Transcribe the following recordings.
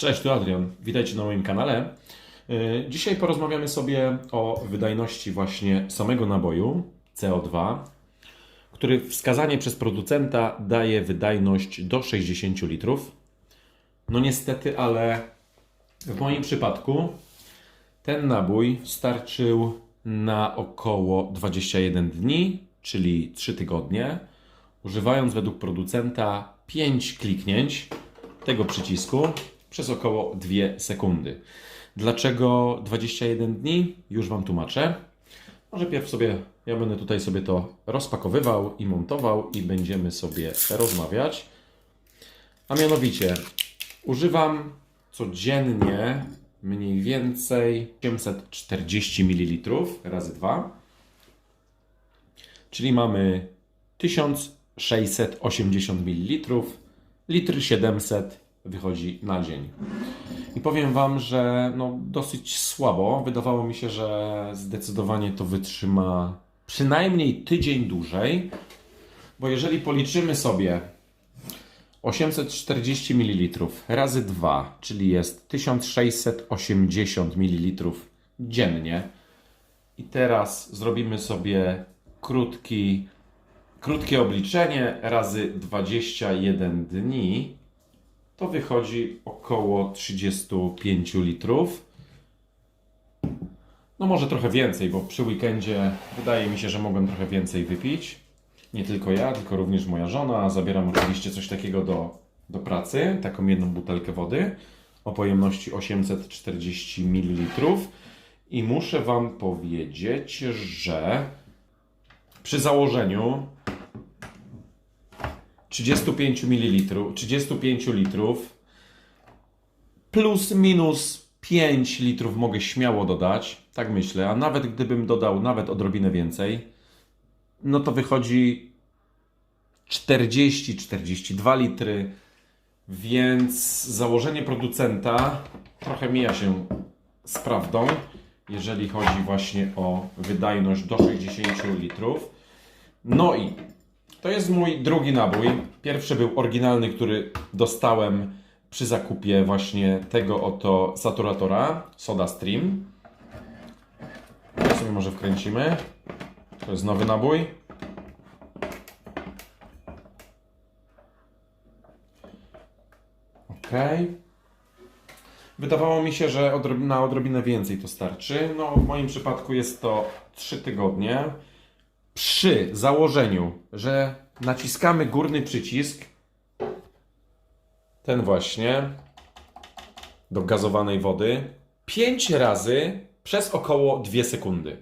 Cześć, tu Adrian. Witajcie na moim kanale. Yy, Dzisiaj porozmawiamy sobie o wydajności właśnie samego naboju CO2, który wskazanie przez producenta daje wydajność do 60 litrów. No niestety, ale w moim przypadku ten nabój starczył na około 21 dni, czyli 3 tygodnie, używając według producenta 5 kliknięć tego przycisku przez około 2 sekundy. Dlaczego 21 dni? Już Wam tłumaczę. Może pierw sobie, ja będę tutaj sobie to rozpakowywał i montował i będziemy sobie rozmawiać. A mianowicie, używam codziennie mniej więcej 840 ml razy 2, czyli mamy 1680 ml, litr 700 wychodzi na dzień. I powiem Wam, że no, dosyć słabo. Wydawało mi się, że zdecydowanie to wytrzyma przynajmniej tydzień dłużej, bo jeżeli policzymy sobie 840 ml razy 2, czyli jest 1680 ml dziennie. I teraz zrobimy sobie krótki, krótkie obliczenie razy 21 dni. To wychodzi około 35 litrów. No może trochę więcej, bo przy weekendzie wydaje mi się, że mogłem trochę więcej wypić. Nie tylko ja, tylko również moja żona. Zabieram oczywiście coś takiego do, do pracy, taką jedną butelkę wody o pojemności 840 ml. I muszę Wam powiedzieć, że przy założeniu 35 ml, 35 litrów plus minus 5 litrów mogę śmiało dodać, tak myślę, a nawet gdybym dodał nawet odrobinę więcej, no to wychodzi 40-42 litry, więc założenie producenta trochę mija się z prawdą, jeżeli chodzi właśnie o wydajność do 60 litrów. No i to jest mój drugi nabój. Pierwszy był oryginalny, który dostałem przy zakupie właśnie tego oto saturatora Soda Stream. To sobie może wkręcimy. To jest nowy nabój. Ok. Wydawało mi się, że na odrobinę więcej to starczy. No, w moim przypadku jest to 3 tygodnie. Przy założeniu, że naciskamy górny przycisk, ten właśnie, do gazowanej wody, 5 razy przez około 2 sekundy.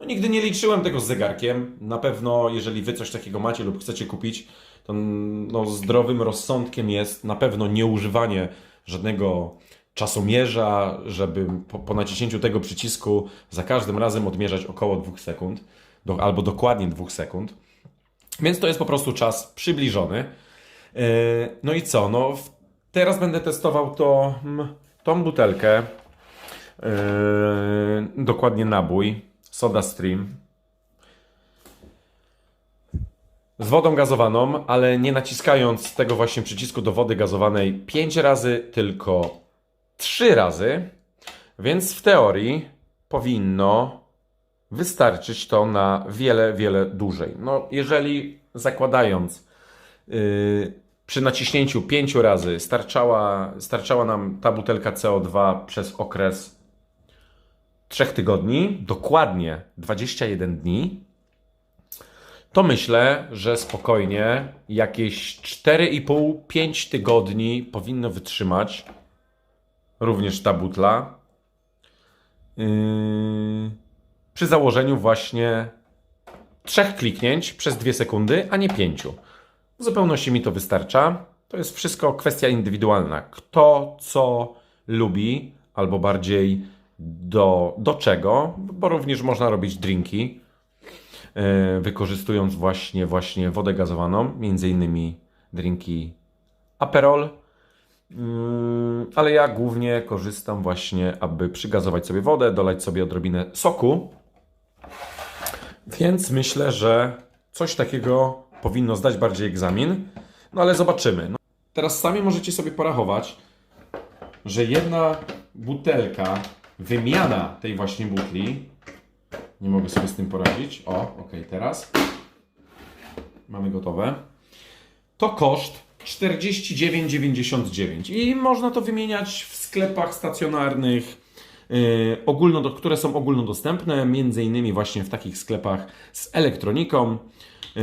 No, nigdy nie liczyłem tego z zegarkiem. Na pewno, jeżeli wy coś takiego macie lub chcecie kupić, to no, zdrowym rozsądkiem jest na pewno nieużywanie żadnego czasomierza, żeby po, po naciśnięciu tego przycisku za każdym razem odmierzać około 2 sekund, do, albo dokładnie 2 sekund. Więc to jest po prostu czas przybliżony. Yy, No i co? No, teraz będę testował to, tą butelkę. Yy, dokładnie nabój Soda Stream. Z wodą gazowaną, ale nie naciskając tego właśnie przycisku do wody gazowanej 5 razy, tylko 3 razy. Więc w teorii powinno wystarczyć to na wiele, wiele dłużej. No, jeżeli zakładając yy, przy naciśnięciu 5 razy starczała, starczała nam ta butelka CO2 przez okres 3 tygodni, dokładnie 21 dni, to myślę, że spokojnie jakieś 4,5-5 tygodni powinno wytrzymać również ta butla. Yy, przy założeniu właśnie trzech kliknięć przez 2 sekundy, a nie pięciu. W zupełności mi to wystarcza. To jest wszystko kwestia indywidualna. Kto co lubi, albo bardziej do, do czego, bo również można robić drinki, e, wykorzystując właśnie, właśnie wodę gazowaną, między innymi drinki Aperol. Mm, Ale ja głównie korzystam właśnie, aby przygazować sobie wodę, dolać sobie odrobinę soku. Więc myślę, że coś takiego powinno zdać bardziej egzamin. No ale zobaczymy. No, teraz sami możecie sobie porachować, że jedna butelka, wymiana tej właśnie butli, nie mogę sobie z tym poradzić. O, ok, teraz. Mamy gotowe. To koszt 49,99 i można to wymieniać w sklepach stacjonarnych, ogólno, które są ogólnodostępne, między innymi właśnie w takich sklepach z elektroniką. Yy,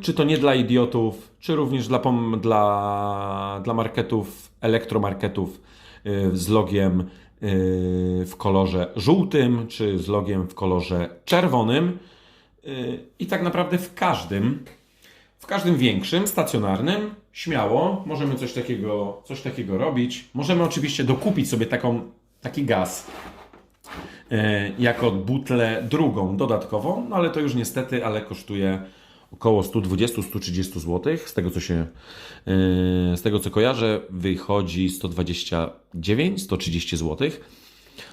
czy to nie dla idiotów, czy również dla, dla, dla marketów, elektromarketów yy, z logiem w kolorze żółtym, czy z logiem w kolorze czerwonym. I tak naprawdę w każdym, w każdym większym, stacjonarnym, śmiało możemy coś takiego, coś takiego robić. Możemy oczywiście dokupić sobie taką, taki gaz e, jako butlę drugą, dodatkową, no ale to już niestety, ale kosztuje około 120-130 zł. Z tego co się, e, z tego co kojarzę, wychodzi 129-130 zł.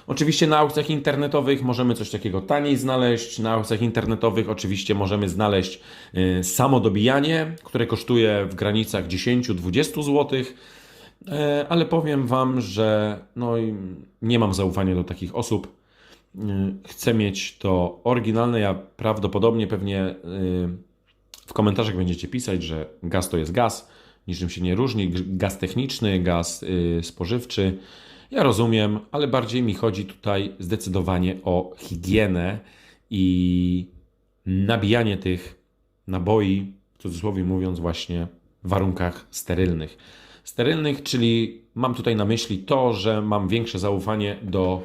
Oczywiście na aukcjach internetowych możemy coś takiego taniej znaleźć. Na aukcjach internetowych oczywiście możemy znaleźć y, samo dobijanie, które kosztuje w granicach 10-20 zł. E, Ale powiem Wam, że no, nie mam zaufania do takich osób. Y, Chcę mieć to oryginalne. Ja prawdopodobnie pewnie y, w komentarzach będziecie pisać, że gaz to jest gaz, niczym się nie różni. Gaz techniczny, gaz spożywczy. Ja rozumiem, ale bardziej mi chodzi tutaj zdecydowanie o higienę i nabijanie tych naboi, w cudzysłowie mówiąc, właśnie w warunkach sterylnych. Sterylnych, czyli mam tutaj na myśli to, że mam większe zaufanie do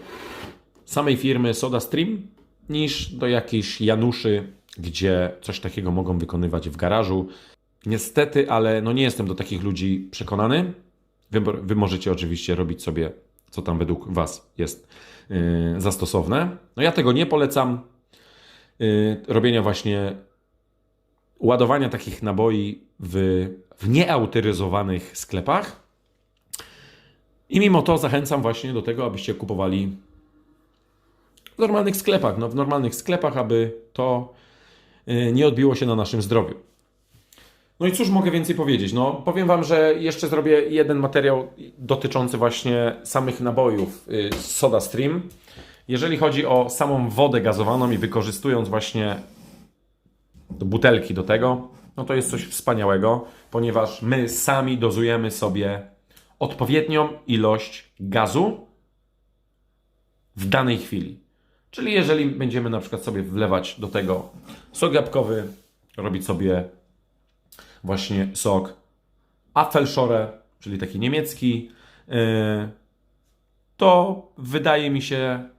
samej firmy SodaStream niż do jakichś Januszy, gdzie coś takiego mogą wykonywać w garażu. Niestety, ale no nie jestem do takich ludzi przekonany. Wy, wy możecie oczywiście robić sobie, co tam według Was jest yy, zastosowne. No ja tego nie polecam. Yy, robienia właśnie ładowania takich naboi w, w nieautoryzowanych sklepach. I mimo to zachęcam właśnie do tego, abyście kupowali w normalnych sklepach. No, w normalnych sklepach, aby to yy, nie odbiło się na naszym zdrowiu. No i cóż mogę więcej powiedzieć? No, powiem Wam, że jeszcze zrobię jeden materiał dotyczący właśnie samych nabojów y, z SodaStream. Jeżeli chodzi o samą wodę gazowaną i wykorzystując właśnie butelki do tego, no to jest coś wspaniałego, ponieważ my sami dozujemy sobie odpowiednią ilość gazu w danej chwili. Czyli jeżeli będziemy na przykład sobie wlewać do tego sok jabłkowy, robić sobie właśnie sok Apfelschorle, czyli taki niemiecki, yy, to wydaje mi się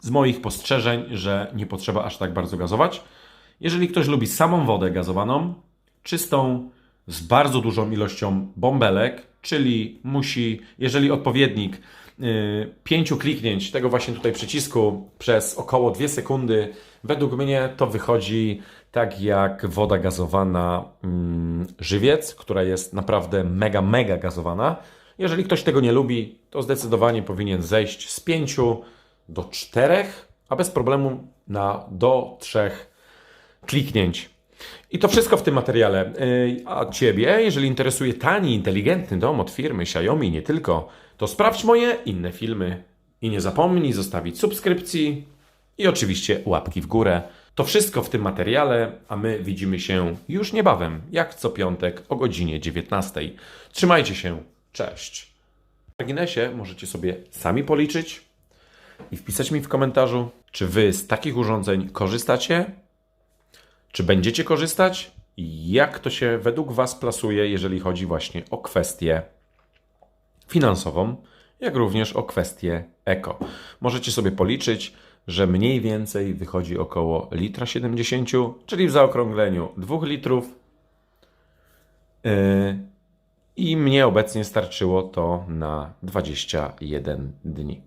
z moich postrzeżeń, że nie potrzeba aż tak bardzo gazować. Jeżeli ktoś lubi samą wodę gazowaną, czystą, z bardzo dużą ilością bąbelek, czyli musi, jeżeli odpowiednik yy, pięciu kliknięć tego właśnie tutaj przycisku przez około 2 sekundy, według mnie to wychodzi tak jak woda gazowana mm, żywiec, która jest naprawdę mega, mega gazowana. Jeżeli ktoś tego nie lubi, to zdecydowanie powinien zejść z 5 do 4, a bez problemu na do 3 kliknięć. I to wszystko w tym materiale. Yy, A Ciebie, jeżeli interesuje tani, inteligentny dom od firmy Xiaomi, nie tylko, to sprawdź moje inne filmy. I nie zapomnij zostawić subskrypcji i oczywiście łapki w górę. To wszystko w tym materiale, a my widzimy się już niebawem, jak co piątek o godzinie 19. Trzymajcie się, cześć. W marginesie możecie sobie sami policzyć i wpisać mi w komentarzu, czy Wy z takich urządzeń korzystacie, czy będziecie korzystać jak to się według Was plasuje, jeżeli chodzi właśnie o kwestię finansową, jak również o kwestię eko. Możecie sobie policzyć, że mniej więcej wychodzi około litra 70, czyli w zaokrągleniu 2 litrów. Yy, I mnie obecnie starczyło to na 21 dni.